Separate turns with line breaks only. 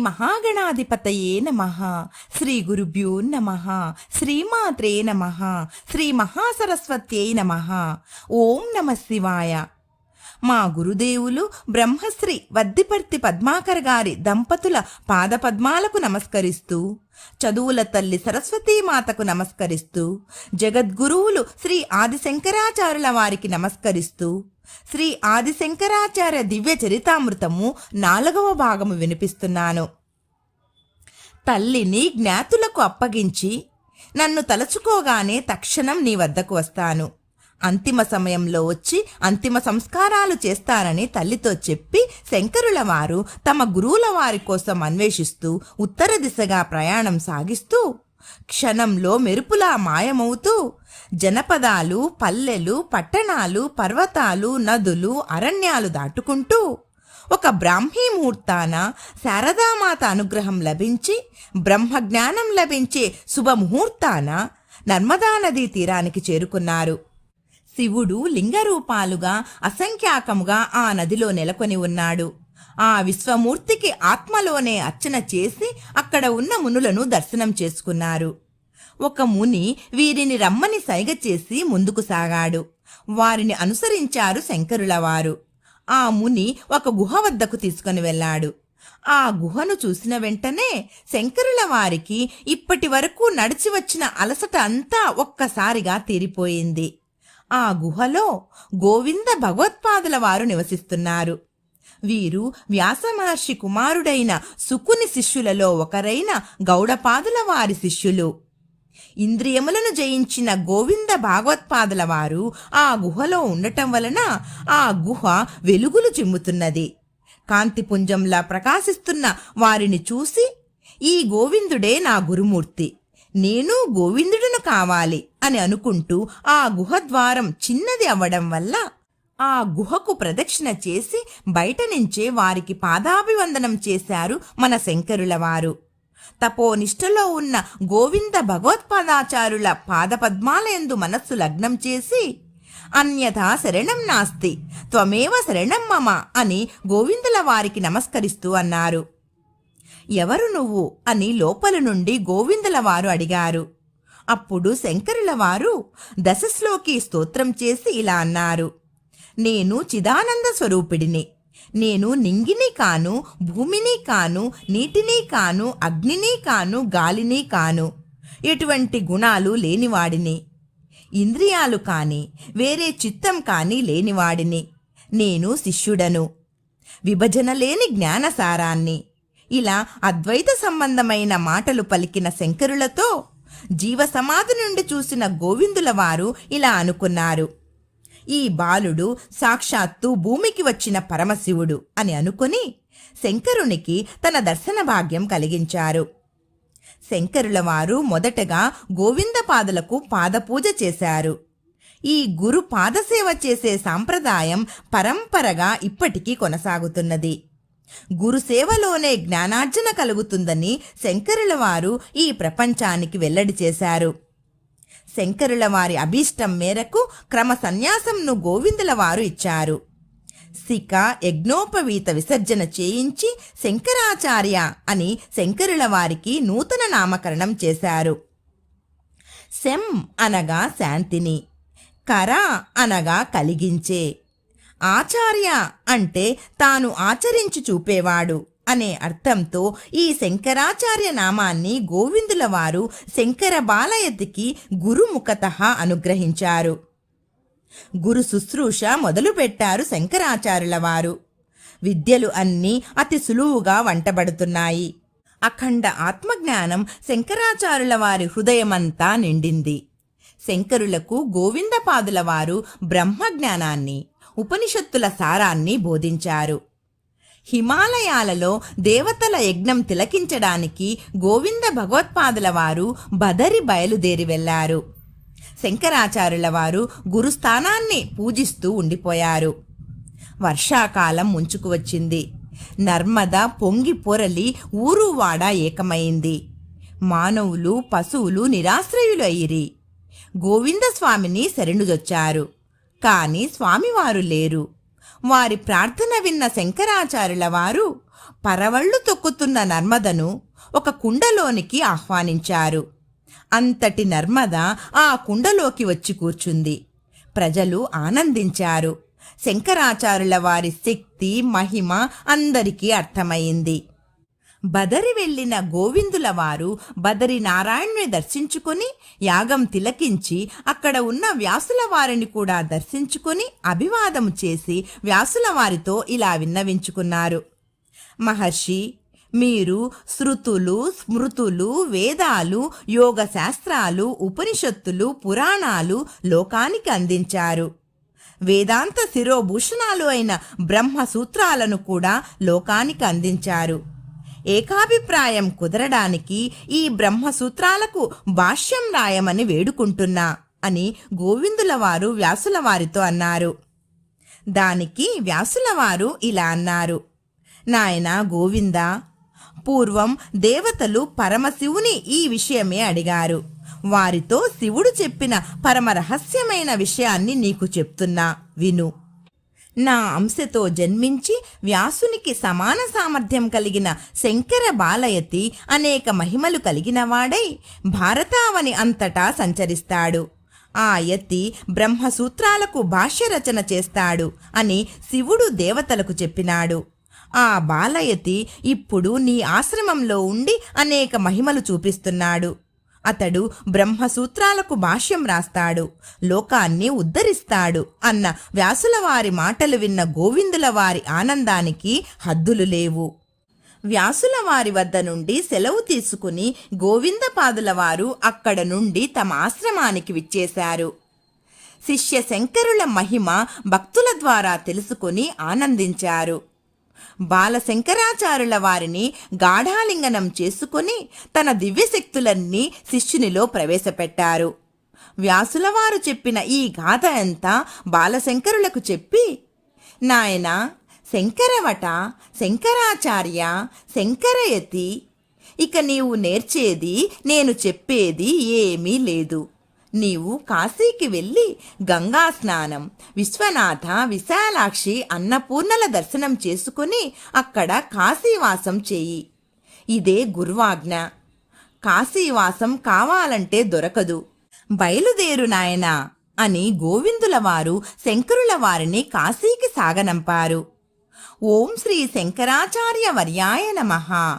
మహాగణాధిపతయే నమ. శ్రీ గురుభ్యో నమ. శ్రీమాత్రే నమ. శ్రీ మహాసరస్వత్యై నమ. ఓం నమ శివాయ. మా గురుదేవులు బ్రహ్మశ్రీ వద్దిపర్తి పద్మాకర్ గారి దంపతుల పాదపద్మాలకు నమస్కరిస్తూ చదువుల తల్లి సరస్వతీమాతకు నమస్కరిస్తూ జగద్గురువులు శ్రీ ఆదిశంకరాచార్యుల వారికి నమస్కరిస్తూ శ్రీ ఆదిశంకరాచార్య దివ్య చరితామృతము నాలుగవ భాగము వినిపిస్తున్నాను. తల్లిని జ్ఞాతులకు అప్పగించి నన్ను తలచుకోగానే తక్షణం నీ వద్దకు వస్తాను. అంతిమ సమయంలో వచ్చి అంతిమ సంస్కారాలు చేస్తానని తల్లితో చెప్పి శంకరుల వారు తమ గురువుల వారి కోసం అన్వేషిస్తూ ఉత్తర దిశగా ప్రయాణం సాగిస్తూ క్షణంలో మెరుపులా మాయమవుతూ జనపదాలు పల్లెలు పట్టణాలు పర్వతాలు నదులు అరణ్యాలు దాటుకుంటూ ఒక బ్రాహ్మీ ముహూర్తాన శారదామాత అనుగ్రహం లభించి బ్రహ్మజ్ఞానం లభించే శుభముహూర్తాన నర్మదా నదీ తీరానికి చేరుకున్నారు. శివుడు లింగరూపాలుగా అసంఖ్యాకముగా ఆ నదిలో నెలకొని ఉన్నాడు. ఆ విశ్వమూర్తికి ఆత్మలోనే అర్చన చేసి అక్కడ ఉన్న మునులను దర్శనం చేసుకున్నారు. ఒక ముని వీరిని రమ్మని సైగ చేసి ముందుకు సాగాడు. వారిని అనుసరించారు శంకరుల వారు ఆ ముని ఒక గుహ వద్దకు తీసుకొని వెళ్ళాడు. ఆ గుహను చూసిన వెంటనే శంకరుల వారికి ఇప్పటి వరకు నడిచి వచ్చిన అలసట అంతా ఒక్కసారిగా తీరిపోయింది. ఆ గుహలో గోవింద భగవత్పాదుల వారు నివసిస్తున్నారు. వీరు వ్యాసమహర్షి కుమారుడైన సుకుని శిష్యులలో ఒకరైన గౌడపాదుల వారి శిష్యులు. ఇంద్రియములను జయించిన గోవింద భాగవత్పాదుల వారు ఆ గుహలో ఉండటం వలన ఆ గుహ వెలుగులు చిమ్ముతున్నది. కాంతిపుంజంలా ప్రకాశిస్తున్న వారిని చూసి ఈ గోవిందుడే నా గురుమూర్తి. నేను గోవిందుడును కావాలి అని అనుకుంటూ ఆ గుహద్వారం చిన్నది అవ్వడం వల్ల ఆ గుహకు ప్రదక్షిణ చేసి బయట నుంచే వారికి పాదాభివందనం చేశారు మన శంకరుల వారు. తపోనిష్టలో ఉన్న గోవింద భగవత్పాదాచారుల పాదపద్మాలయందు మనస్సు లగ్నం చేసి అన్యథా శరణం నాస్తి త్వమేవ శరణం మమ అని గోవిందుల వారికి నమస్కరిస్తూ అన్నారు. ఎవరు నువ్వు? అని లోపల నుండి గోవిందుల వారు అడిగారు. అప్పుడు శంకరుల వారు దశశ్లోకి స్తోత్రం చేసి ఇలా అన్నారు. నేను చిదానంద స్వరూపిడిని. నేను నింగిని కాను భూమిని కాను నీటిని కాను అగ్నిని కాను గాలిని కాను. ఎటువంటి గుణాలు లేనివాడిని. ఇంద్రియాలు కాని వేరే చిత్తం కాని లేనివాడిని. నేను శిష్యుడను. విభజన లేని జ్ఞానసారాన్ని. ఇలా అద్వైత సంబంధమైన మాటలు పలికిన శంకరులతో జీవ సమాధి నుండి చూసిన గోవిందుల వారు ఇలా అనుకున్నారు. ఈ బాలుడు సాక్షాత్తు భూమికి వచ్చిన పరమశివుడు అని అనుకుని శంకరునికి తన దర్శన భాగ్యం కలిగించారు. శంకరుల వారు మొదటగా గోవిందపాదులకు పాదపూజ చేశారు. ఈ గురు పాదసేవ చేసే సాంప్రదాయం పరంపరగా ఇప్పటికీ కొనసాగుతున్నది. గురుసేవలోనే జ్ఞానార్జన కలుగుతుందని శంకరుల వారు ఈ ప్రపంచానికి వెల్లడి చేశారు. శంకరుల వారి అభీష్టం మేరకు క్రమ సన్యాసంను గోవిందుల వారు ఇచ్చారు. సిక యజ్ఞోపవీత విసర్జన చేయించి శంకరాచార్య అని శంకరుల వారికి నూతన నామకరణం చేశారు. శం అనగా శాంతిని కర అనగా కలిగించే ఆచార్య అంటే తాను ఆచరించి చూపేవాడు. అనే అర్థంతో ఈ శంకరాచార్య నామాన్ని గోవిందుల వారు శంకర బాలయతికి గురుముఖత అనుగ్రహించారు. గురు శుశ్రూష మొదలుపెట్టారు శంకరాచార్యుల వారు. విద్యలు అన్నీ అతి సులువుగా వంటబడుతున్నాయి. అఖండ ఆత్మజ్ఞానం శంకరాచార్యుల వారి హృదయమంతా నిండింది. శంకరులకు గోవిందపాదుల వారు బ్రహ్మజ్ఞానాన్ని ఉపనిషత్తుల సారాన్ని బోధించారు. హిమాలయాలలో దేవతల యజ్ఞం తిలకించడానికి గోవింద భగవత్పాదుల వారు బదరి బయలుదేరి వెళ్ళారు శంకరాచార్యుల వారు గురుస్థానాన్ని పూజిస్తూ ఉండిపోయారు. వర్షాకాలం ముంచుకు వచ్చింది. నర్మద పొంగి పొరలి ఊరువాడ ఏకమైంది. మానవులు పశువులు నిరాశ్రయులు అయ్యిరి గోవిందస్వామిని శరణుజొచ్చారు. కానీ స్వామివారు లేరు. వారి ప్రార్థన విన్న శంకరాచార్యుల వారు పరవళ్ళు తొక్కుతున్న నర్మదను ఒక కుండలోనికి ఆహ్వానించారు. అంతటి నర్మద ఆ కుండలోకి వచ్చి కూర్చుంది. ప్రజలు ఆనందించారు. శంకరాచార్యుల వారి శక్తి మహిమ అందరికీ అర్థమైంది బదరి వెళ్ళిన గోవిందుల వారు బదరి నారాయణుని దర్శించుకొని యాగం తిలకించి అక్కడ ఉన్న వ్యాసుల వారిని కూడా దర్శించుకొని అభివాదం చేసి వ్యాసుల వారితో ఇలా విన్నవించుకున్నారు. మహర్షి మీరు శృతులు స్మృతులు వేదాలు యోగ శాస్త్రాలు ఉపనిషత్తులు పురాణాలు లోకానికి అందించారు. వేదాంత శిరోభూషణాలు అయిన బ్రహ్మ సూత్రాలను కూడా లోకానికి అందించారు. ఏకాభిప్రాయం కుదరడానికి ఈ బ్రహ్మసూత్రాలకు భాష్యం రాయమని వేడుకుంటున్నా అని గోవిందుల వారు వ్యాసుల వారితో అన్నారు. దానికి వ్యాసుల వారు ఇలా అన్నారు. నాయన గోవిందా పూర్వం దేవతలు పరమశివుని ఈ విషయమే అడిగారు. వారితో శివుడు చెప్పిన పరమ రహస్యమైన విషయాన్ని నీకు చెప్తున్నా. విను. నా అంశతో జన్మించి వ్యాసునికి సమాన సామర్థ్యం కలిగిన శంకర బాలయతి అనేక మహిమలు కలిగినవాడై భారతావని అంతటా సంచరిస్తాడు. ఆ యతి బ్రహ్మసూత్రాలకు భాష్య రచన చేస్తాడు అని శివుడు దేవతలకు చెప్పినాడు. ఆ బాలయతి ఇప్పుడు నీ ఆశ్రమంలో ఉండి అనేక మహిమలు చూపిస్తున్నాడు. అతడు బ్రహ్మసూత్రాలకు భాష్యం రాస్తాడు లోకాన్ని ఉద్ధరిస్తాడు అన్న వ్యాసుల వారి మాటలు విన్న గోవిందుల వారి ఆనందానికి హద్దులు లేవు. వ్యాసుల వారి వద్ద నుండి సెలవు తీసుకుని గోవిందపాదుల వారు అక్కడ నుండి తమ ఆశ్రమానికి విచ్చేశారు. శిష్య శంకరుల మహిమ భక్తుల ద్వారా తెలుసుకుని ఆనందించారు. బాలశంకరాచార్యుల వారిని గాఢాలింగనం చేసుకుని తన దివ్యశక్తులన్నీ శిష్యునిలో ప్రవేశపెట్టారు. వ్యాసుల వారు చెప్పిన ఈ గాథ అంతా బాలశంకరులకు చెప్పి నాయనా శంకరవట శంకరాచార్య శంకరయతి ఇక నీవు నేర్చేది నేను చెప్పేది ఏమీ లేదు. నీవు కాశీకి వెళ్ళి గంగా స్నానం విశ్వనాథ విశాలాక్షి అన్నపూర్ణల దర్శనం చేసుకుని అక్కడ కాశీవాసం చేయి. ఇదే గురువాజ్ఞ. కాశీవాసం కావాలంటే దొరకదు. బయలుదేరు నాయనా అని గోవిందుల వారు శంకరుల వారిని కాశీకి సాగనంపారు. ఓం శ్రీ శంకరాచార్య వర్యాయ నమః.